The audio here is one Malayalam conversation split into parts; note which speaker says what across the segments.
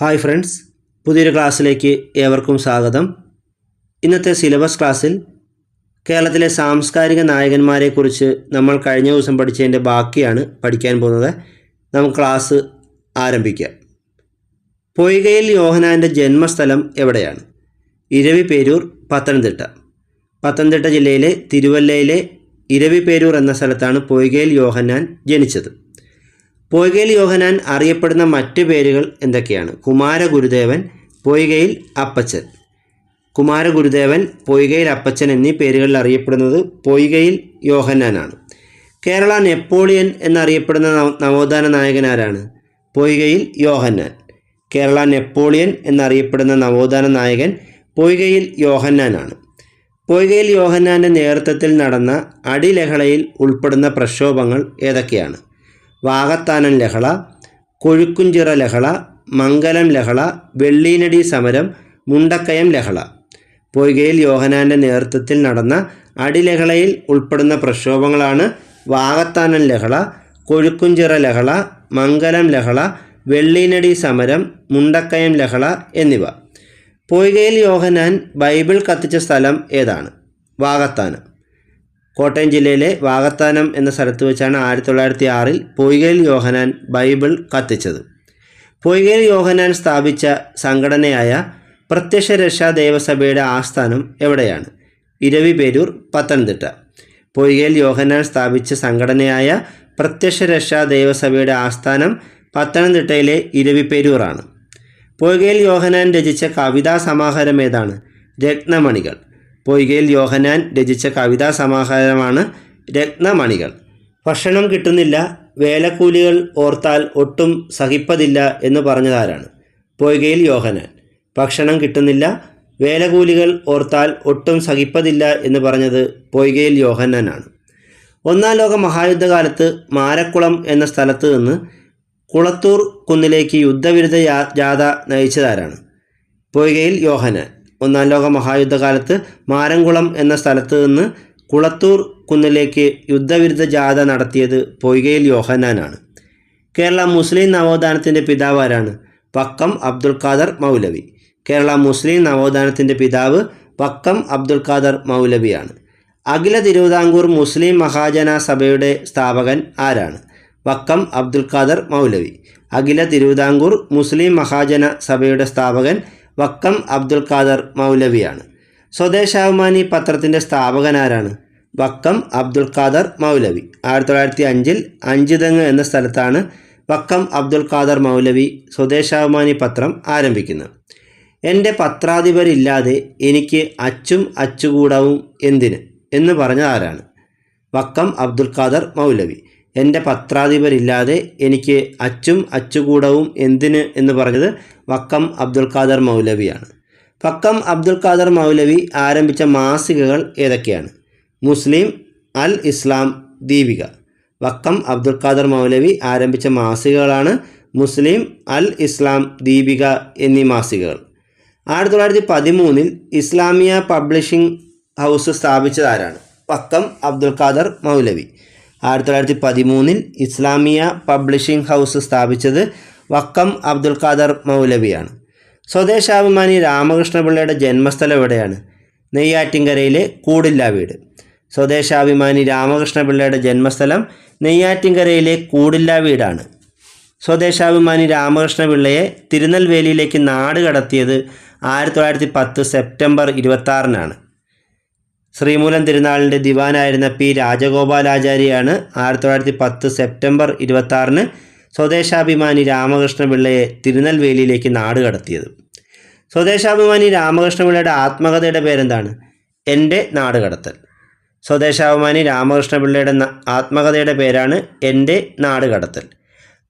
Speaker 1: ഹായ് ഫ്രണ്ട്സ് പുതിയൊരു ക്ലാസ്സിലേക്ക് ഏവർക്കും സ്വാഗതം. ഇന്നത്തെ സിലബസ് ക്ലാസ്സിൽ കേരളത്തിലെ സാംസ്കാരിക നായകന്മാരെക്കുറിച്ച് നമ്മൾ കഴിഞ്ഞ ദിവസം പഠിച്ചതിന്റെ ബാക്കിയാണ് പഠിക്കാൻ പോകുന്നത്. നമുക്ക് ക്ലാസ് ആരംഭിക്കാം. പൊയ്കയിൽ യോഹനാന്റെ ജന്മസ്ഥലം എവിടെയാണ്? ഇരവിപേരൂർ പത്തനംതിട്ട. പത്തനംതിട്ട ജില്ലയിലെ തിരുവല്ലയിലെ ഇരവിപേരൂർ എന്ന സ്ഥലത്താണ് പൊയ്കയിൽ യോഹന്നാൻ ജനിച്ചത്. പൊയ്കയിൽ യോഹനാൻ അറിയപ്പെടുന്ന മറ്റ് പേരുകൾ എന്തൊക്കെയാണ്? കുമാരഗുരുദേവൻ പൊയ്കയിൽ അപ്പച്ചൻ. കുമാരഗുരുദേവൻ പൊയ്കയിൽ അപ്പച്ചൻ എന്നീ പേരുകളിൽ അറിയപ്പെടുന്നത് പൊയ്കയിൽ യോഹന്നാനാണ് കേരള നെപ്പോളിയൻ എന്നറിയപ്പെടുന്ന നവ- നവോത്ഥാന നായകൻ ആരാണ്? പൊയ്കയിൽ യോഹന്നാൻ. കേരള നെപ്പോളിയൻ എന്നറിയപ്പെടുന്ന നവോത്ഥാന നായകൻ പൊയ്കയിൽ യോഹന്നാനാണ്. പൊയ്കയിൽ യോഹന്നാന്റെ നേതൃത്വത്തിൽ നടന്ന അടിലഹളയിൽ ഉൾപ്പെടുന്ന പ്രക്ഷോഭങ്ങൾ ഏതൊക്കെയാണ്? വാകത്താനം ലഹള കൊഴുക്കുംചിറ ലഹള മംഗലം ലഹള വെള്ളീനടി സമരം മുണ്ടക്കയം ലഹള. പൊയ്കയിൽ യോഹനാന്റെ നേതൃത്വത്തിൽ നടന്ന അടിലഹളയിൽ ഉൾപ്പെടുന്ന പ്രക്ഷോഭങ്ങളാണ് വാകത്താനം ലഹള കൊഴുക്കുംചിറ ലഹള മംഗലം ലഹള വെള്ളീനടി സമരം മുണ്ടക്കയം ലഹള എന്നിവ. പൊയ്കയിൽ യോഹനാൻ ബൈബിൾ കത്തിച്ച സ്ഥലം ഏതാണ്? വാകത്താനം. കോട്ടയം ജില്ലയിലെ വാകത്താനം എന്ന സ്ഥലത്ത് വെച്ചാണ് ആയിരത്തി തൊള്ളായിരത്തി ആറിൽ പൊയ്കയിൽ യോഹനാൻ ബൈബിൾ കത്തിച്ചത്. പൊയ്കയിൽ യോഹനാൻ സ്ഥാപിച്ച സംഘടനയായ പ്രത്യക്ഷ രക്ഷാ ദേവസഭയുടെ ആസ്ഥാനം എവിടെയാണ്? ഇരവിപേരൂർ പത്തനംതിട്ട. പൊയ്കയിൽ യോഹനാൻ സ്ഥാപിച്ച സംഘടനയായ പ്രത്യക്ഷ രക്ഷാ ദേവസഭയുടെ ആസ്ഥാനം പത്തനംതിട്ടയിലെ ഇരവിപേരൂറാണ് പൊയ്കയിൽ യോഹനാൻ രചിച്ച കവിതാ സമാഹാരം ഏതാണ്? രത്നമണികൾ. പൊയ്കയിൽ യോഹനാൻ രചിച്ച കവിതാ സമാഹാരമാണ് രത്നമണികൾ. ഭക്ഷണം കിട്ടുന്നില്ല വേലക്കൂലികൾ ഓർത്താൽ ഒട്ടും സഹിപ്പതില്ല എന്ന് പറഞ്ഞതാരാണ്? പൊയ്കയിൽ യോഹനാൻ. ഭക്ഷണം കിട്ടുന്നില്ല വേലകൂലികൾ ഓർത്താൽ ഒട്ടും സഹിപ്പതില്ല എന്ന് പറഞ്ഞത് പൊയ്കയിൽ യോഹന്നാനാണ് ഒന്നാം ലോക മഹായുദ്ധകാലത്ത് മാരക്കുളം എന്ന സ്ഥലത്ത് നിന്ന് കുളത്തൂർ കുന്നിലേക്ക് യുദ്ധവിരുദ്ധ ജാഥ നയിച്ചതാരാണ്? പൊയ്കയിൽ യോഹനാൻ. ഒന്നാം ലോക മഹായുദ്ധകാലത്ത് മാരംകുളം എന്ന സ്ഥലത്ത് നിന്ന് കുളത്തൂർ കുന്നിലേക്ക് യുദ്ധവിരുദ്ധ ജാഥ നടത്തിയത് പൊയ്കയിൽ യോഹനാനാണ് കേരള മുസ്ലിം നവോത്ഥാനത്തിന്റെ പിതാവ് ആരാണ്? വക്കം അബ്ദുൽ ഖാദർ മൗലവി. കേരള മുസ്ലിം നവോത്ഥാനത്തിന്റെ പിതാവ് വക്കം അബ്ദുൽ ഖാദർ മൗലവിയാണ്. അഖില തിരുവിതാംകൂർ മുസ്ലിം മഹാജന സഭയുടെ സ്ഥാപകൻ ആരാണ്? വക്കം അബ്ദുൽ ഖാദർ മൗലവി. അഖില തിരുവിതാംകൂർ മുസ്ലിം മഹാജന സഭയുടെ സ്ഥാപകൻ വക്കം അബ്ദുൽ ഖാദർ മൗലവിയാണ്. സ്വദേശാഭിമാനി പത്രത്തിന്റെ സ്ഥാപകനാരാണ് വക്കം അബ്ദുൽ ഖാദർ മൗലവി. ആയിരത്തി തൊള്ളായിരത്തി അഞ്ചിൽ അഞ്ചുതെങ്ങ് എന്ന സ്ഥലത്താണ് വക്കം അബ്ദുൽ ഖാദർ മൗലവി സ്വദേശാഭിമാനി പത്രം ആരംഭിക്കുന്നത്. എന്റെ പത്രാധിപരില്ലാതെ എനിക്ക് അച്ചും അച്ചുകൂടവും എന്തിന്? എന്ന് പറഞ്ഞ ആരാണ്? വക്കം അബ്ദുൽ ഖാദർ മൗലവി. എന്റെ പത്രാധിപരില്ലാതെ എനിക്ക് അച്ചും അച്ചുകൂടവും എന്തിന്? എന്ന് പറഞ്ഞത് വക്കം അബ്ദുൽ ഖാദർ മൗലവിയാണ്. വക്കം അബ്ദുൽ ഖാദർ മൗലവി ആരംഭിച്ച മാസികകൾ ഏതൊക്കെയാണ്? മുസ്ലിം അൽ ഇസ്ലാം ദീപിക. വക്കം അബ്ദുൽ ഖാദർ മൗലവി ആരംഭിച്ച മാസികകളാണ് മുസ്ലിം അൽ ഇസ്ലാം ദീപിക എന്നീ മാസികകൾ. ആയിരത്തി തൊള്ളായിരത്തി പതിമൂന്നിൽ ഇസ്ലാമിയ പബ്ലിഷിംഗ് ഹൗസ് സ്ഥാപിച്ചതാരാണ്? വക്കം അബ്ദുൽ ഖാദർ മൗലവി. ആയിരത്തി തൊള്ളായിരത്തി പതിമൂന്നിൽ ഇസ്ലാമിയ പബ്ലിഷിംഗ് ഹൗസ് സ്ഥാപിച്ചത് വക്കം അബ്ദുൽ ഖാദർ മൗലവിയാണ്. സ്വദേശാഭിമാനി രാമകൃഷ്ണപിള്ളയുടെ ജന്മസ്ഥലം എവിടെയാണ്? നെയ്യാറ്റിൻകരയിലെ കൂടില്ല വീട് സ്വദേശാഭിമാനി രാമകൃഷ്ണപിള്ളയുടെ ജന്മസ്ഥലം നെയ്യാറ്റിൻകരയിലെ കൂടില്ല വീടാണ് സ്വദേശാഭിമാനി രാമകൃഷ്ണപിള്ളയെ തിരുനെൽവേലിയിലേക്ക് നാട് കടത്തിയത് ആയിരത്തി തൊള്ളായിരത്തി പത്ത് സെപ്റ്റംബർ ഇരുപത്താറിനാണ് ശ്രീമൂലം തിരുനാളിന്റെ ദിവാനായിരുന്ന പി രാജഗോപാലാചാര്യാണ് ആയിരത്തി തൊള്ളായിരത്തി പത്ത് സെപ്റ്റംബർ ഇരുപത്താറിന് സ്വദേശാഭിമാനി രാമകൃഷ്ണപിള്ളയെ തിരുനെൽവേലിയിലേക്ക് നാട് കടത്തിയത്. സ്വദേശാഭിമാനി രാമകൃഷ്ണപിള്ളയുടെ ആത്മകഥയുടെ പേരെന്താണ്? എന്റെ നാട് കടത്തൽ. സ്വദേശാഭിമാനി രാമകൃഷ്ണപിള്ളയുടെ ആത്മകഥയുടെ പേരാണ് എന്റെ നാട് കടത്തൽ.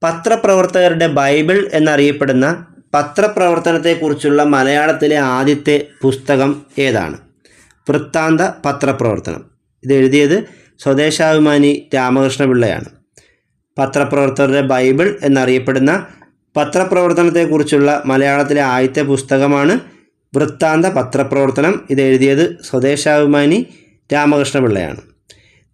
Speaker 1: പത്രപ്രവർത്തകരുടെ ബൈബിൾ എന്നറിയപ്പെടുന്ന പത്രപ്രവർത്തനത്തെക്കുറിച്ചുള്ള മലയാളത്തിലെ ആദ്യത്തെ പുസ്തകം ഏതാണ്? വൃത്താന്ത പത്രപ്രവർത്തനം. ഇത് എഴുതിയത് സ്വദേശാഭിമാനി രാമകൃഷ്ണപിള്ളയാണ്. പത്രപ്രവർത്തകരുടെ ബൈബിൾ എന്നറിയപ്പെടുന്ന പത്രപ്രവർത്തനത്തെക്കുറിച്ചുള്ള മലയാളത്തിലെ ആദ്യത്തെ പുസ്തകമാണ് വൃത്താന്ത പത്രപ്രവർത്തനം. ഇത് എഴുതിയത് സ്വദേശാഭിമാനി രാമകൃഷ്ണപിള്ളയാണ്.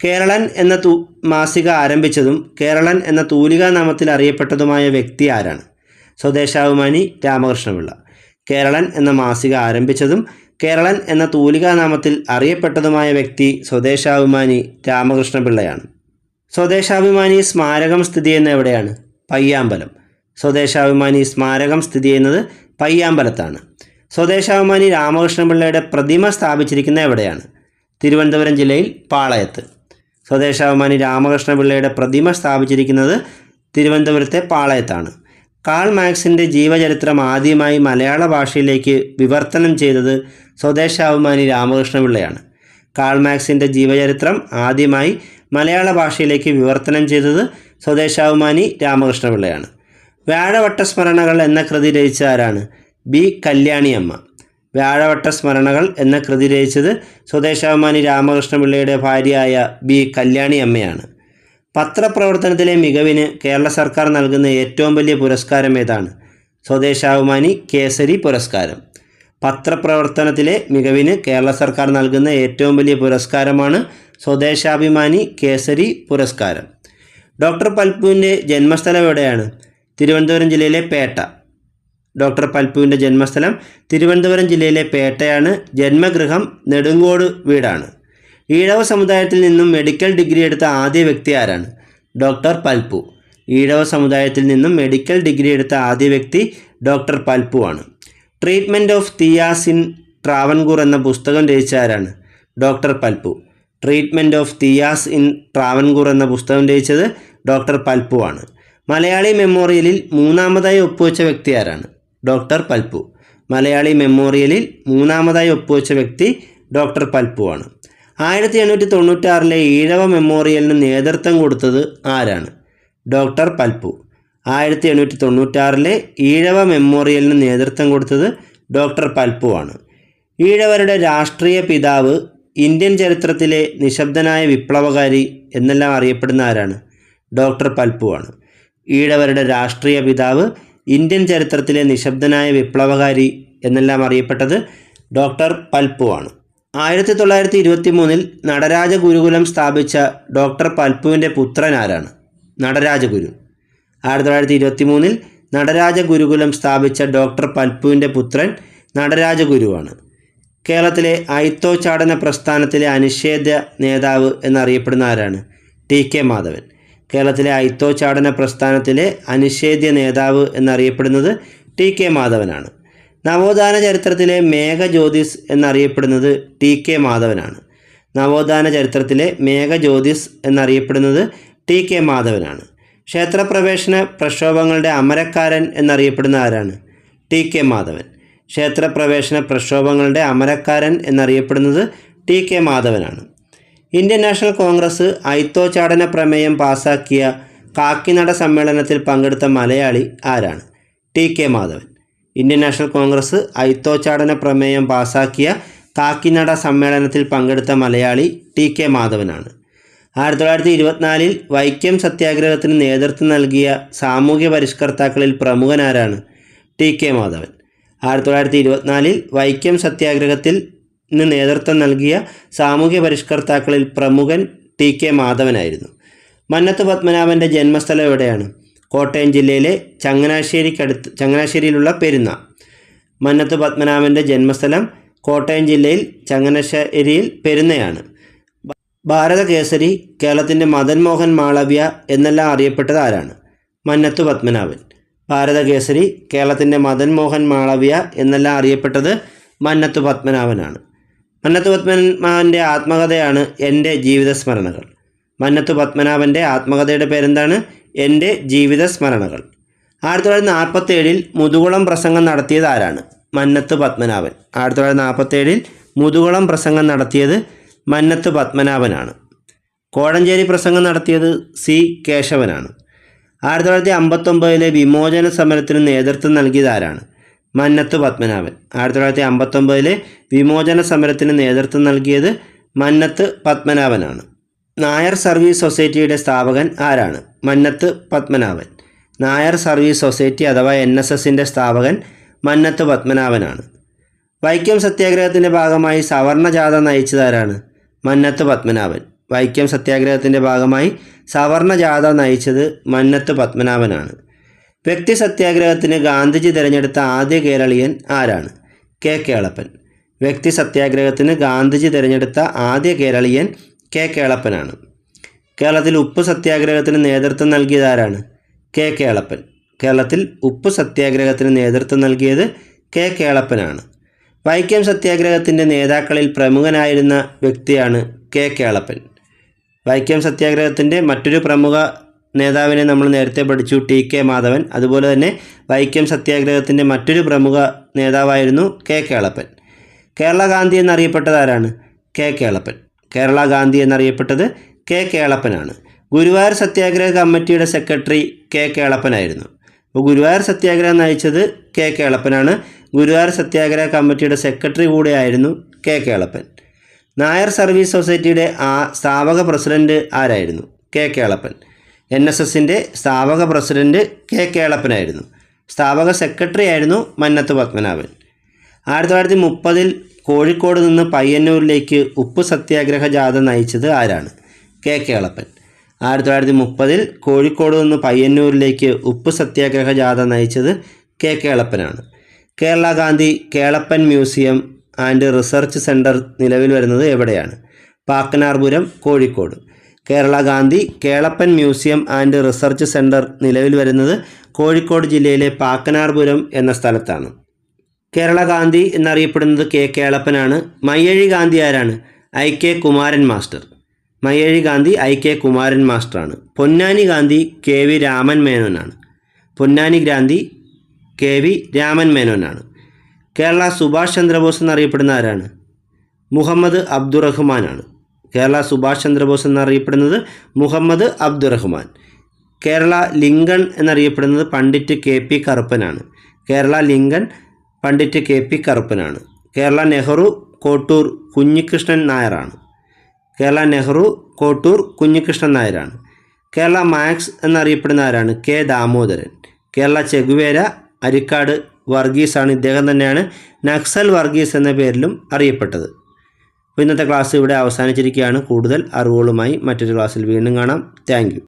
Speaker 1: കേരളൻ എന്ന തൂ മാസിക ആരംഭിച്ചതും കേരളൻ എന്ന തൂലികാ നാമത്തിൽ അറിയപ്പെട്ടതുമായ വ്യക്തി ആരാണ്? സ്വദേശാഭിമാനി രാമകൃഷ്ണപിള്ള. കേരളൻ എന്ന മാസിക ആരംഭിച്ചതും കേരളൻ എന്ന തൂലികാനാമത്തിൽ അറിയപ്പെട്ടതുമായ വ്യക്തി സ്വദേശാഭിമാനി രാമകൃഷ്ണപിള്ളയാണ്. സ്വദേശാഭിമാനി സ്മാരകം സ്ഥിതി ചെയ്യുന്ന എവിടെയാണ്? പയ്യാമ്പലം. സ്വദേശാഭിമാനി സ്മാരകം സ്ഥിതി ചെയ്യുന്നത് പയ്യാമ്പലത്താണ്. സ്വദേശാഭിമാനി രാമകൃഷ്ണപിള്ളയുടെ പ്രതിമ സ്ഥാപിച്ചിരിക്കുന്ന എവിടെയാണ്? തിരുവനന്തപുരം ജില്ലയിൽ പാളയത്ത്. സ്വദേശാഭിമാനി രാമകൃഷ്ണപിള്ളയുടെ പ്രതിമ സ്ഥാപിച്ചിരിക്കുന്നത് തിരുവനന്തപുരത്തെ പാളയത്താണ്. കാൾ മാക്സിന്റെ ജീവചരിത്രം ആദ്യമായി മലയാള ഭാഷയിലേക്ക് വിവർത്തനം ചെയ്തത് സ്വദേശാഭിമാനി രാമകൃഷ്ണപിള്ളയാണ്. കാൾ മാക്സിന്റെ ജീവചരിത്രം ആദ്യമായി മലയാള ഭാഷയിലേക്ക് വിവർത്തനം ചെയ്തത് സ്വദേശാഭിമാനി രാമകൃഷ്ണപിള്ളയാണ്. വ്യാഴവട്ട സ്മരണകൾ എന്ന കൃതി രചിച്ച ആരാണ്? ബി കല്യാണിയമ്മ. വ്യാഴവട്ട സ്മരണകൾ എന്ന കൃതി രചിച്ചത് സ്വദേശാഭിമാനി രാമകൃഷ്ണപിള്ളയുടെ ഭാര്യയായ ബി കല്യാണിയമ്മയാണ്. പത്രപ്രവർത്തനത്തിലെ മികവിന് കേരള സർക്കാർ നൽകുന്ന ഏറ്റവും വലിയ പുരസ്കാരം ഏതാണ്? സ്വദേശാഭിമാനി കേസരി പുരസ്കാരം. പത്രപ്രവർത്തനത്തിലെ മികവിന് കേരള സർക്കാർ നൽകുന്ന ഏറ്റവും വലിയ പുരസ്കാരമാണ് സ്വദേശാഭിമാനി കേസരി പുരസ്കാരം. ഡോക്ടർ പൽപ്പുവിന്റെ ജന്മസ്ഥലം എവിടെയാണ്? തിരുവനന്തപുരം ജില്ലയിലെ പേട്ട. ഡോക്ടർ പൽപ്പുവിന്റെ ജന്മസ്ഥലം തിരുവനന്തപുരം ജില്ലയിലെ പേട്ടയാണ്. ജന്മഗൃഹം നെടുങ്കോട് വീടാണ്. ഈഴവ സമുദായത്തിൽ നിന്നും മെഡിക്കൽ ഡിഗ്രി എടുത്ത ആദ്യ വ്യക്തി ആരാണ്? ഡോക്ടർ പൽപ്പു. ഈഴവ സമുദായത്തിൽ നിന്നും മെഡിക്കൽ ഡിഗ്രി എടുത്ത ആദ്യ വ്യക്തി ഡോക്ടർ പൽപ്പു ആണ്. ട്രീറ്റ്മെന്റ് ഓഫ് തിയാസിൻ ട്രാവൻകൂർ എന്ന പുസ്തകം രചിച്ച ആരാണ്? Doctor Palpu. Treatment of Thiyyas in Travancore എന്ന പുസ്തകം രചിച്ചത് ഡോക്ടർ പൽപ്പു ആണ്. മലയാളി മെമ്മോറിയലിൽ മൂന്നാമതായി ഒപ്പുവെച്ച വ്യക്തി ആരാണ്? ഡോക്ടർ പൽപ്പു മലയാളി മെമ്മോറിയലിൽ മൂന്നാമതായി ഒപ്പുവെച്ച വ്യക്തി ഡോക്ടർ പൽപ്പു ആണ്. ആയിരത്തി എണ്ണൂറ്റി തൊണ്ണൂറ്റാറിലെ ഈഴവ മെമ്മോറിയലിന് നേതൃത്വം കൊടുത്തത് ആരാണ്? ഡോക്ടർ പൽപ്പു ആയിരത്തി എണ്ണൂറ്റി തൊണ്ണൂറ്റാറിലെ ഈഴവ മെമ്മോറിയലിന് നേതൃത്വം കൊടുത്തത് ഡോക്ടർ പൽപ്പു ആണ്. ഈഴവരുടെ രാഷ്ട്രീയ പിതാവ് ഇന്ത്യൻ ചരിത്രത്തിലെ നിശബ്ദനായ വിപ്ലവകാരി എന്നെല്ലാം അറിയപ്പെടുന്ന ആരാണ്? ഡോക്ടർ പൽപ്പു ആണ്. ഈഴവരുടെ രാഷ്ട്രീയ പിതാവ് ഇന്ത്യൻ ചരിത്രത്തിലെ നിശബ്ദനായ വിപ്ലവകാരി എന്നെല്ലാം അറിയപ്പെട്ടത് ഡോക്ടർ പൽപ്പു ആണ്. ആയിരത്തി തൊള്ളായിരത്തി ഇരുപത്തി മൂന്നിൽ നടരാജ ഗുരുകുലം സ്ഥാപിച്ച ഡോക്ടർ പൽപ്പുവിന്റെ പുത്രൻ ആരാണ്? നടരാജഗുരു. ആയിരത്തി തൊള്ളായിരത്തി ഇരുപത്തി മൂന്നിൽ നടരാജ ഗുരുകുലം സ്ഥാപിച്ച ഡോക്ടർ പൽപ്പുവിന്റെ പുത്രൻ നടരാജഗുരുവാണ് കേരളത്തിലെ ഐത്തോച്ചാടന പ്രസ്ഥാനത്തിലെ അനിഷേധ്യ നേതാവ് എന്നറിയപ്പെടുന്ന ആരാണ്? T K Madhavan. കേരളത്തിലെ ഐത്തോച്ചാടന പ്രസ്ഥാനത്തിലെ അനിഷേധ്യ നേതാവ് എന്നറിയപ്പെടുന്നത് ടി കെ മാധവനാണ്. നവോത്ഥാന ചരിത്രത്തിലെ മേഘജ്യോതിസ് എന്നറിയപ്പെടുന്നത് ടി കെ മാധവനാണ്. നവോത്ഥാന ചരിത്രത്തിലെ മേഘജ്യോതിസ് എന്നറിയപ്പെടുന്നത് ടി കെ മാധവനാണ്. ക്ഷേത്രപ്രവേശന പ്രക്ഷോഭങ്ങളുടെ അമരക്കാരൻ എന്നറിയപ്പെടുന്ന ആരാണ്? T K Madhavan. ക്ഷേത്രപ്രവേശന പ്രക്ഷോഭങ്ങളുടെ അമരക്കാരൻ എന്നറിയപ്പെടുന്നത് ടി കെ മാധവനാണ്. ഇന്ത്യൻ നാഷണൽ കോൺഗ്രസ് ഐത്തോച്ചാടന പ്രമേയം പാസാക്കിയ കാക്കിനട സമ്മേളനത്തിൽ പങ്കെടുത്ത മലയാളി ആരാണ്? T K Madhavan. Indian National Congress ഐത്തോച്ചാടന പ്രമേയം പാസാക്കിയ കാക്കിനട സമ്മേളനത്തിൽ പങ്കെടുത്ത മലയാളി ടി കെ മാധവനാണ്. ആയിരത്തി തൊള്ളായിരത്തി ഇരുപത്തിനാലിൽ വൈക്കം സത്യാഗ്രഹത്തിന് നേതൃത്വം നൽകിയ സാമൂഹ്യ പരിഷ്കർത്താക്കളിൽ പ്രമുഖനാരാണ് ടി കെ മാധവൻ. ആയിരത്തി തൊള്ളായിരത്തി ഇരുപത്തിനാലിൽ വൈക്കം സത്യാഗ്രഹത്തിൽ നിന്ന് നേതൃത്വം നൽകിയ സാമൂഹ്യ പരിഷ്കർത്താക്കളിൽ പ്രമുഖൻ ടി കെ മാധവനായിരുന്നു. മന്നത്ത് പത്മനാഭന്റെ ജന്മസ്ഥലം എവിടെയാണ്? കോട്ടയം ജില്ലയിലെ ചങ്ങനാശ്ശേരിക്കടുത്ത് ചങ്ങനാശ്ശേരിയിലുള്ള പെരുന്ന. മന്നത്ത് പത്മനാഭന്റെ ജന്മസ്ഥലം കോട്ടയം ജില്ലയിൽ ചങ്ങനാശ്ശേരിയിൽ പെരുന്നയാണ്. ഭാരതകേസരി കേരളത്തിന്റെ മദൻ മോഹൻ മാളവ്യ എന്നെല്ലാം അറിയപ്പെട്ടത് ആരാണ്? മന്നത്ത് പത്മനാഭൻ. ഭാരതകേസരി കേരളത്തിന്റെ മദൻ മോഹൻ മാളവ്യ എന്നെല്ലാം അറിയപ്പെട്ടത് മന്നത്ത് പത്മനാഭനാണ്. മന്നത്ത് പത്മനാഭന്റെ ആത്മകഥയാണ് എന്റെ ജീവിത സ്മരണകൾ മന്നത്ത് പത്മനാഭന്റെ ആത്മകഥയുടെ പേരെന്താണ്? എന്റെ ജീവിത സ്മരണകൾ ആയിരത്തി തൊള്ളായിരത്തി നാൽപ്പത്തേഴിൽ മുതുകുളം പ്രസംഗം നടത്തിയത് ആരാണ്? മന്നത്ത് പത്മനാഭൻ. ആയിരത്തി തൊള്ളായിരത്തി നാൽപ്പത്തേഴിൽ മുതുകുളം പ്രസംഗം നടത്തിയത് മന്നത്ത് പത്മനാഭനാണ്. കോഴഞ്ചേരി പ്രസംഗം നടത്തിയത് സി കേശവനാണ്. ആയിരത്തി തൊള്ളായിരത്തി അമ്പത്തൊമ്പതിലെ വിമോചന സമരത്തിന് നേതൃത്വം നൽകിയതാരാണ്? മന്നത്ത് പത്മനാഭൻ. ആയിരത്തി തൊള്ളായിരത്തി അമ്പത്തൊമ്പതിലെ വിമോചന സമരത്തിന് നേതൃത്വം നൽകിയത് മന്നത്ത് പത്മനാഭനാണ്. നായർ സർവീസ് സൊസൈറ്റിയുടെ സ്ഥാപകൻ ആരാണ്? മന്നത്ത് പത്മനാഭൻ. നായർ സർവീസ് സൊസൈറ്റി അഥവാ എൻ എസ് എസിന്റെ സ്ഥാപകൻ മന്നത്ത് പത്മനാഭനാണ്. വൈക്കം സത്യാഗ്രഹത്തിന്റെ ഭാഗമായി സവർണ ജാഥ നയിച്ചതാരാണ്? മന്നത്ത് പത്മനാഭൻ. വൈക്കം സത്യാഗ്രഹത്തിന്റെ ഭാഗമായി സവർണ ജാഥ നയിച്ചത് മന്നത്ത് പത്മനാഭനാണ്. വ്യക്തി സത്യാഗ്രഹത്തിന് ഗാന്ധിജി തിരഞ്ഞെടുത്ത ആദ്യ കേരളീയൻ ആരാണ്? കെ. കേളപ്പൻ. വ്യക്തി സത്യാഗ്രഹത്തിന് ഗാന്ധിജി തിരഞ്ഞെടുത്ത ആദ്യ കേരളീയൻ കെ. കേളപ്പനാണ്. കേരളത്തിൽ ഉപ്പ് സത്യാഗ്രഹത്തിന് നേതൃത്വം നൽകിയത് ആരാണ്? കെ. കേളപ്പൻ. കേരളത്തിൽ ഉപ്പ് സത്യാഗ്രഹത്തിന് നേതൃത്വം നൽകിയത് കെ. കേളപ്പനാണ്. വൈക്കം സത്യാഗ്രഹത്തിന്റെ നേതാക്കളിൽ പ്രമുഖനായിരുന്ന വ്യക്തിയാണ് കെ. കേളപ്പൻ. വൈക്കം സത്യാഗ്രഹത്തിന്റെ മറ്റൊരു പ്രമുഖ നേതാവിനെ നമ്മൾ നേരത്തെ പഠിച്ചു ടി കെ മാധവൻ. അതുപോലെ തന്നെ വൈക്കം സത്യാഗ്രഹത്തിന്റെ മറ്റൊരു പ്രമുഖ നേതാവായിരുന്നു കെ കേളപ്പൻ. കേരള ഗാന്ധി എന്നറിയപ്പെട്ടത് ആരാണ്? കെ കേളപ്പൻ. കേരള ഗാന്ധി എന്നറിയപ്പെട്ടത് കെ കേളപ്പനാണ്. ഗുരുവായൂർ സത്യാഗ്രഹ കമ്മിറ്റിയുടെ സെക്രട്ടറി കെ കേളപ്പനായിരുന്നു. അപ്പോൾ ഗുരുവായൂർ സത്യാഗ്രഹം നയിച്ചത് കെ കേളപ്പനാണ്. ഗുരുവായൂർ സത്യാഗ്രഹ കമ്മിറ്റിയുടെ സെക്രട്ടറി കൂടെയായിരുന്നു കെ കേളപ്പൻ. നായർ സർവീസ് സൊസൈറ്റിയുടെ ആ സ്ഥാപക പ്രസിഡന്റ് ആരായിരുന്നു? കെ കേളപ്പൻ. എൻ എസ് എസിന്റെ സ്ഥാപക പ്രസിഡന്റ് കെ കേളപ്പനായിരുന്നു. സ്ഥാപക സെക്രട്ടറി ആയിരുന്നു മന്നത്ത് പത്മനാഭൻ. ആയിരത്തി തൊള്ളായിരത്തി മുപ്പതിൽ കോഴിക്കോട് നിന്ന് പയ്യന്നൂരിലേക്ക് ഉപ്പ് സത്യാഗ്രഹ ജാഥ നയിച്ചത് ആരാണ്? കെ കേളപ്പൻ. ആയിരത്തി തൊള്ളായിരത്തി മുപ്പതിൽ കോഴിക്കോട് നിന്ന് പയ്യന്നൂരിലേക്ക് ഉപ്പ് സത്യാഗ്രഹ ജാഥ നയിച്ചത് K കേളപ്പനാണ്. Kerala Gandhi Kelappan museum and research centre നിലവിൽ വരുന്നത് എവിടെയാണ്? Pakkanarpuram Kozhikode. Kerala Gandhi Kelappan museum and research centre നിലവിൽ വരുന്നത് കോഴിക്കോട് ജില്ലയിലെ പാക്കനാർപുരം എന്ന സ്ഥലത്താണ്. കേരള ഗാന്ധി എന്നറിയപ്പെടുന്നത് കെ കേളപ്പനാണ്. മയ്യഴി ഗാന്ധി ആരാണ്? I K Kumaran master. Mayyazhi Gandhi I K Kumaran മാസ്റ്ററാണ്. Ponnani Gandhi K V Raman മേനോനാണ്. പൊന്നാനി ഗാന്ധി കെ വി രാമൻ മേനോനാണ്. കേരള സുഭാഷ് ചന്ദ്രബോസ് എന്നറിയപ്പെടുന്ന ആരാണ് മുഹമ്മദ് അബ്ദുറഹ്മാനാണ്. കേരള സുഭാഷ് ചന്ദ്രബോസ് എന്നറിയപ്പെടുന്നത് മുഹമ്മദ് അബ്ദുറഹ്മാൻ. കേരള ലിങ്കൺ എന്നറിയപ്പെടുന്നത് Pandit K P കറുപ്പനാണ്. Kerala Lincoln Pandit K P കറുപ്പനാണ്. Kerala Nehru Kottoor Kunhikrishnan നായരാണ്. കേരള നെഹ്റു കോട്ടൂർ കുഞ്ഞികൃഷ്ണൻ നായരാണ്. കേരള മാക്സ് എന്നറിയപ്പെടുന്ന ആരാണ് K Damodaran. Kerala Che Guevara Arikkad വർഗീസാണ്. ഇദ്ദേഹം തന്നെയാണ് നക്സൽ വർഗീസ് എന്ന പേരിലും അറിയപ്പെട്ടത്. അപ്പോൾ ഇന്നത്തെ ക്ലാസ് ഇവിടെ അവസാനിച്ചിരിക്കുകയാണ്. കൂടുതൽ അറിവുകളുമായി മറ്റൊരു ക്ലാസ്സിൽ വീണ്ടും കാണാം. താങ്ക്